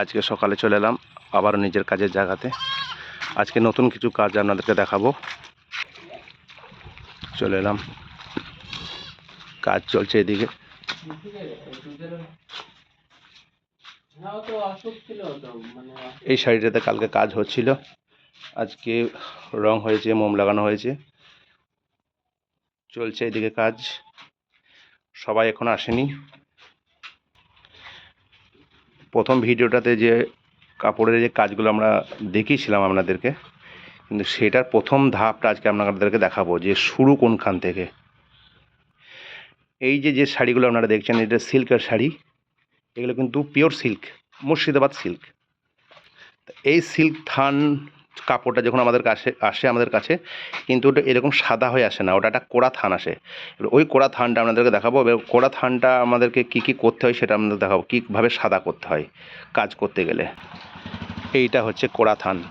আজকে সকালে চলে এলাম আবারও নিজের কাজের জায়গাতে। আজকে নতুন কিছু কাজ আপনাদেরকে দেখাবো। চলে এলাম। কাজ চলছে এদিকে। এই শাড়িটাতে কালকে কাজ হচ্ছিল। আজকে রং হয়েছে, মোম লাগানো হয়েছে। চলছে এদিকে কাজ। সবাই এখন আসেনি। প্রথম ভিডিওটাতে যে কাপড়ের যে কাজগুলো আমরা দেখিয়েছিলাম আপনাদেরকে, কিন্তু সেটার প্রথম ধাপটা আজকে আপনাদেরকে দেখাবো যে শুরু কোনখান থেকে। এই যে যে শাড়িগুলো আপনারা দেখছেন, এটা সিল্কের শাড়ি। এগুলো কিন্তু পিওর সিল্ক মুর্শিদাবাদ সিল্ক এই সিল্ক থান কাপড়টা যখন আমাদের কাছে আসে আমাদের কাছে, কিন্তু ওটা এরকম সাদা হয়ে আসে না, ওটা একটা কোড়া থান আসে। এবার ওই কোড়া থানটা আপনাদেরকে দেখাবো, এবার কোড়া থানটা আমাদেরকে কী কী করতে হয় সেটা আমাদের দেখাবো, কীভাবে সাদা করতে হয় কাজ করতে গেলে। এইটা হচ্ছে কোড়া থান।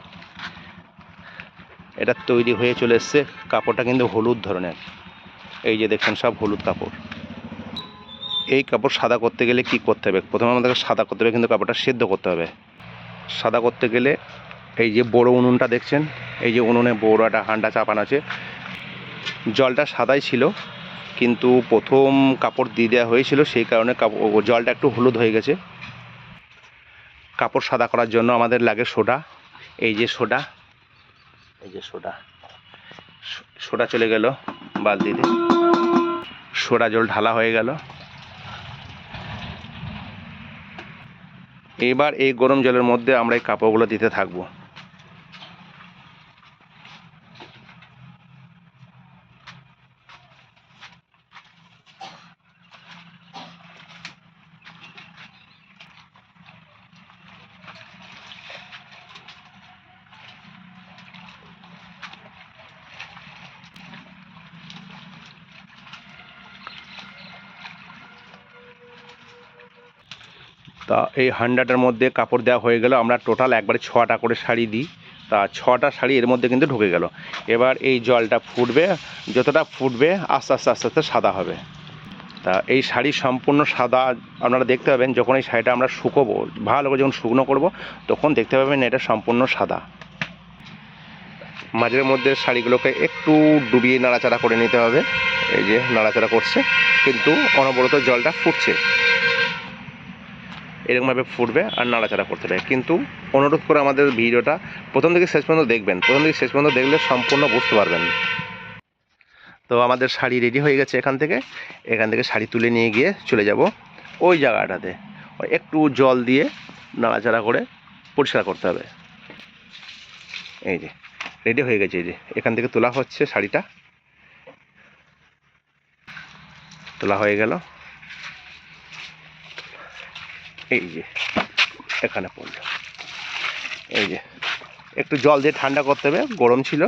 এটা তৈরি হয়ে চলে এসছে, কাপড়টা কিন্তু হলুদ ধরনের। এই যে দেখছেন সব হলুদ কাপড়। এই কাপড় সাদা করতে গেলে কি করতে হবে? প্রথমে আমাদেরকে সাদা করতে হবে, কিন্তু কাপড়টা সেদ্ধ করতে হবে। সাদা করতে গেলে এই যে বড় উনুনটা দেখছেন? এই যে উনুনে বড় একটা হান্ডা চাপানো আছে। জলটা সাদাই ছিল, কিন্তু প্রথম কাপড় দিয়ে দেওয়া হয়েছিল, সেই কারণে জলটা একটু হলুদ হয়ে গেছে। কাপড় সাদা করার জন্য আমাদের লাগে সোডা। এই যে সোডা। এই যে সোডা। সোডা চলে গেল বালতিতে সোডা জল ঢালা হয়ে গেল। এবার এই গরম জলের মধ্যে আমরা এই কাপড়গুলো দিতে থাকব। তা এই হান্ডাটার মধ্যে কাপড় দেওয়া হয়ে গেল। আমরা টোটাল একবারে ছটা করে শাড়ি দিই। তা ছটা শাড়ি এর মধ্যে কিন্তু ঢুকে গেল। এবার এই জলটা ফুটবে, যতটা ফুটবে আস্তে আস্তে আস্তে আস্তে সাদা হবে। তা এই শাড়ি সম্পূর্ণ সাদা, আপনারা দেখতে পাবেন যখন এই শাড়িটা আমরা শুকোবো, ভালো করে যখন শুকনো করব, তখন দেখতে পাবেন এটা সম্পূর্ণ সাদা। মাঝের মধ্যে শাড়িগুলোকে একটু ডুবিয়ে নাড়াচাড়া করে নিতে হবে। এই যে নাড়াচাড়া করছে, কিন্তু অনবরত জলটা ফুটছে। এরকমভাবে ফুটবে আর নাড়াচাড়া করতে হবে। কিন্তু অনুরোধ করে আমাদের ভিডিওটা প্রথম থেকে শেষ পর্যন্ত দেখবেন। প্রথম থেকে শেষ পর্যন্ত দেখলে সম্পূর্ণ বুঝতে পারবেন। তো আমাদের শাড়ি রেডি হয়ে গেছে এখান থেকে। এখান থেকে শাড়ি তুলে নিয়ে গিয়ে চলে যাব ওই জায়গাটাতে। একটু জল দিয়ে নাড়াচাড়া করে পরিষ্কার করতে হবে। এই যে রেডি হয়ে গেছে এই যে। এখান থেকে তোলা হচ্ছে শাড়িটা। তোলা হয়ে গেল। এই যে, এখানে পড়ল। এই যে, একটু জল দিয়ে ঠান্ডা করতে হবে, গরম ছিল।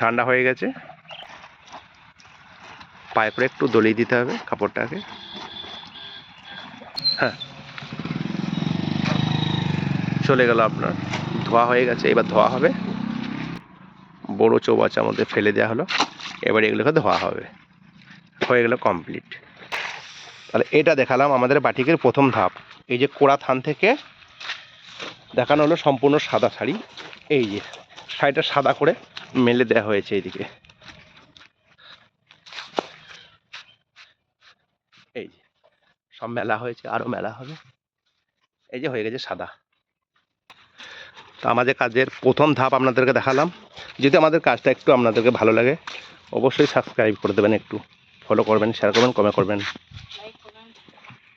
ঠান্ডা হয়ে গেছে। পায়ে করে একটু দলিয়ে দিতে হবে কাপড়টাকে। হ্যাঁ। চলে গেল আপনার। ধোয়া হয়ে গেছে, এবার ধোয়া হবে। বড় চৌবাচার মধ্যে ফেলে দেওয়া হলো। এবার এগুলোকে ধোয়া হবে। হয়ে গেল কমপ্লিট তাহলে এটা দেখালাম আমাদের বাটিকের প্রথম ধাপ। এই যে কোড়া থান থেকে দেখানো হলো সম্পূর্ণ সাদা শাড়ি। এই যে শাড়িটা সাদা করে মেলে দেওয়া হয়েছে এইদিকে। এই যে, সব মেলা হয়েছে আরও মেলা হবে। এই যে হয়ে গেছে সাদা। তো আমাদের কাজের প্রথম ধাপ আপনাদেরকে দেখালাম। যদি আমাদের কাজটা একটু আপনাদেরকে ভালো লাগে, অবশ্যই সাবস্ক্রাইব করে দেবেন একটু। ফলো করবেন শেয়ার করবেন কমে করবেন।